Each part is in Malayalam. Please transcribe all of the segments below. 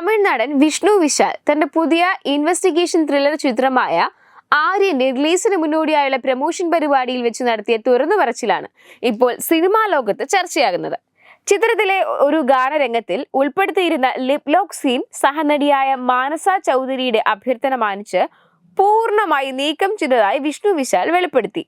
തമിഴ്നാടൻ വിഷ്ണു വിശാൽ തന്റെ പുതിയ ഇൻവെസ്റ്റിഗേഷൻ ത്രില്ലർ ചിത്രമായ ആര്യന്റെ റിലീസിന് മുന്നോടിയായുള്ള പ്രമോഷൻ പരിപാടിയിൽ വെച്ച് നടത്തിയ തുറന്നു പറച്ചിലാണ് ഇപ്പോൾ സിനിമാ ലോകത്ത് ചർച്ചയാകുന്നത്. ചിത്രത്തിലെ ഒരു ഗാനരംഗത്തിൽ ഉൾപ്പെടുത്തിയിരുന്ന ലിപ് സീൻ സഹനടിയായ മാനസ ചൗധരിയുടെ അഭ്യർത്ഥന മാനിച്ച് പൂർണമായി നീക്കം ചെയ്തതായി വിഷ്ണു വിശാൽ വെളിപ്പെടുത്തി.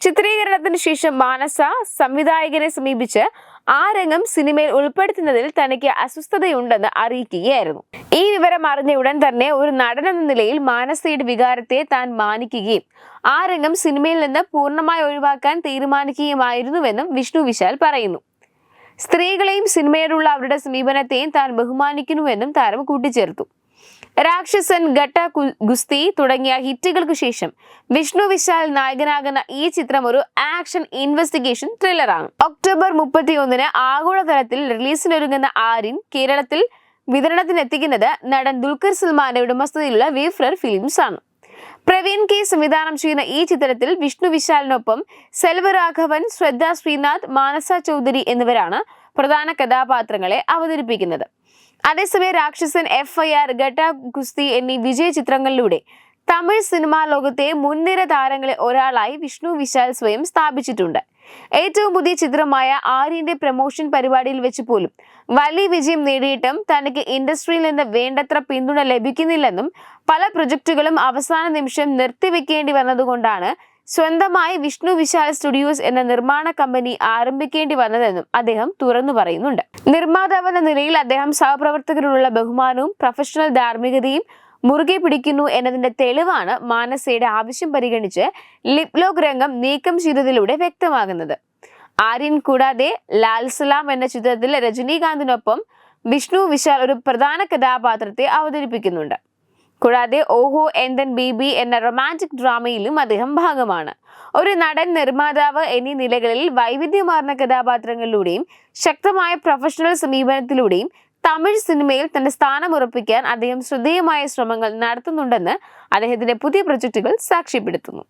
ചിത്രീകരണത്തിന് ശേഷം മാനസ സംവിധായകനെ സമീപിച്ച് ആ രംഗം സിനിമയിൽ ഉൾപ്പെടുത്തുന്നതിൽ തനിക്ക് അസ്വസ്ഥതയുണ്ടെന്ന് അറിയിക്കുകയായിരുന്നു. ഈ വിവരം അറിഞ്ഞ ഉടൻ തന്നെ ഒരു നടൻ എന്ന നിലയിൽ മാനസയുടെ വികാരത്തെ താൻ മാനിക്കുകയും ആ രംഗം സിനിമയിൽ നിന്ന് പൂർണമായി ഒഴിവാക്കാൻ തീരുമാനിക്കുകയുമായിരുന്നുവെന്നും വിഷ്ണു വിശാൽ പറയുന്നു. സ്ത്രീകളെയും സിനിമയോടുള്ള അവരുടെ സമീപനത്തെയും താൻ ബഹുമാനിക്കുന്നുവെന്നും താരം കൂട്ടിച്ചേർത്തു. രാക്ഷസൻ ഘട്ട ഗുസ്തി തുടങ്ങിയ ഹിറ്റുകൾക്ക് ശേഷം വിഷ്ണു വിശാൽ നായകനാകുന്ന ഈ ചിത്രം ഒരു ആക്ഷൻ ഇൻവെസ്റ്റിഗേഷൻ ത്രില്ലറാണ്. ഒക്ടോബർ മുപ്പത്തിയൊന്നിന് ആഗോളതലത്തിൽ റിലീസിനൊരുങ്ങുന്ന ആര്യൻ കേരളത്തിൽ വിതരണത്തിനെത്തിക്കുന്നത് നടൻ ദുൽഖർ സൽമാന്റെ ഉടമസ്ഥതയിലുള്ള വീഫ്രർ ഫിലിംസ് ആണ് പ്രവീൺ കെ സംവിധാനം ചെയ്യുന്ന ഈ ചിത്രത്തിൽ വിഷ്ണു വിശാലിനൊപ്പം സെൽവരാഘവൻ ശ്രദ്ധ ശ്രീനാഥ് മാനസ ചൗധരി എന്നിവരാണ് പ്രധാന കഥാപാത്രങ്ങളെ അവതരിപ്പിക്കുന്നത്. അതേസമയം രാക്ഷസൻ എഫ് ഐ ആർ ഘട്ട ഗുസ്തി എന്നീ വിജയ ചിത്രങ്ങളിലൂടെ തമിഴ് സിനിമാ ലോകത്തെ മുൻനിര താരങ്ങളെ ഒരാളായി വിഷ്ണു വിശാൽ സ്വയം സ്ഥാപിച്ചിട്ടുണ്ട്. ഏറ്റവും പുതിയ ചിത്രമായ ആര്യന്റെ പ്രമോഷൻ പരിപാടിയിൽ വെച്ച് പോലും വലിയ വിജയം നേടിയിട്ടും തനിക്ക് ഇൻഡസ്ട്രിയിൽ നിന്ന് വേണ്ടത്ര പിന്തുണ ലഭിക്കുന്നില്ലെന്നും പല പ്രൊജക്ടുകളും അവസാന നിമിഷം നിർത്തിവെക്കേണ്ടി വന്നതുകൊണ്ടാണ് സ്വന്തമായി വിഷ്ണു വിശാൽ സ്റ്റുഡിയോസ് എന്ന നിർമ്മാണ കമ്പനി ആരംഭിക്കേണ്ടി വന്നതെന്നും അദ്ദേഹം തുറന്നു പറയുന്നുണ്ട്. നിർമ്മാതാവ് എന്ന നിലയിൽ അദ്ദേഹം സഹപ്രവർത്തകരോടുള്ള ബഹുമാനവും പ്രൊഫഷണൽ ധാർമ്മികതയും മുറുകെ പിടിക്കുന്നു എന്നതിന്റെ തെളിവാണ് മാനസയുടെ ആവശ്യം പരിഗണിച്ച് ലിപ്ലോക് രംഗം നീക്കം ചെയ്തതിലൂടെ വ്യക്തമാകുന്നത്. ആര്യൻ കൂടാതെ ലാൽസലാം എന്ന ചിത്രത്തിൽ രജനീകാന്തിനൊപ്പം വിഷ്ണു വിശാൽ ഒരു പ്രധാന കഥാപാത്രത്തെ അവതരിപ്പിക്കുന്നുണ്ട്. കൂടാതെ ഓഹോ എന്തൻ ബി എന്ന റൊമാന്റിക് ഡ്രാമയിലും അദ്ദേഹം ഭാഗമാണ്. ഒരു നടൻ നിർമ്മാതാവ് എന്നീ നിലകളിൽ വൈവിധ്യമാർന്ന കഥാപാത്രങ്ങളിലൂടെയും ശക്തമായ പ്രൊഫഷണൽ സമീപനത്തിലൂടെയും തമിഴ് സിനിമയിൽ തന്റെ സ്ഥാനം ഉറപ്പിക്കാൻ അദ്ദേഹം ശ്രദ്ധേയമായ ശ്രമങ്ങൾ നടത്തുന്നുണ്ടെന്ന് അദ്ദേഹത്തിന്റെ പുതിയ പ്രൊജക്ടുകൾ സാക്ഷ്യപ്പെടുത്തുന്നു.